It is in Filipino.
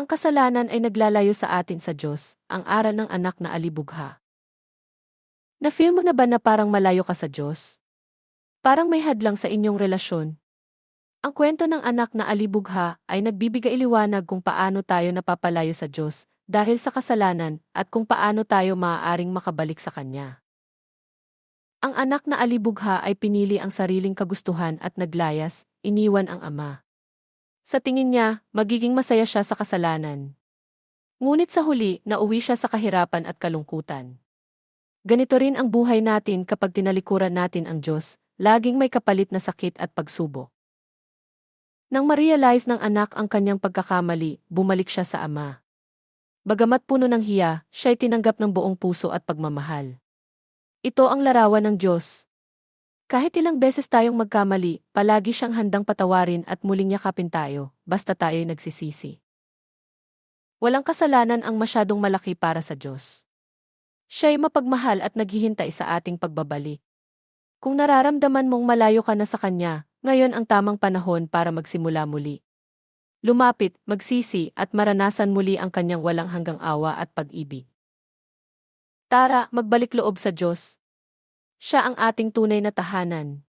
Ang kasalanan ay naglalayo sa atin sa Diyos, ang aral ng anak na alibugha. Na-feel mo na ba na parang malayo ka sa Diyos? Parang may hadlang sa inyong relasyon. Ang kwento ng anak na alibugha ay nagbibigay liwanag kung paano tayo napapalayo sa Diyos dahil sa kasalanan at kung paano tayo maaaring makabalik sa Kanya. Ang anak na alibugha ay pinili ang sariling kagustuhan at naglayas, iniwan ang ama. Sa tingin niya, magiging masaya siya sa kasalanan. Ngunit sa huli, nauwi siya sa kahirapan at kalungkutan. Ganito rin ang buhay natin kapag tinalikuran natin ang Diyos, laging may kapalit na sakit at pagsubok. Nang ma-realize ng anak ang kanyang pagkakamali, bumalik siya sa ama. Bagamat puno ng hiya, siya'y tinanggap ng buong puso at pagmamahal. Ito ang larawan ng Diyos. Kahit ilang beses tayong magkamali, palagi siyang handang patawarin at muling yakapin tayo, basta tayo'y nagsisisi. Walang kasalanan ang masyadong malaki para sa Diyos. Siya'y mapagmahal at naghihintay sa ating pagbabalik. Kung nararamdaman mong malayo ka na sa Kanya, ngayon ang tamang panahon para magsimula muli. Lumapit, magsisi at maranasan muli ang kanyang walang hanggang awa at pag-ibig. Tara, magbalik loob sa Diyos. Siya ang ating tunay na tahanan.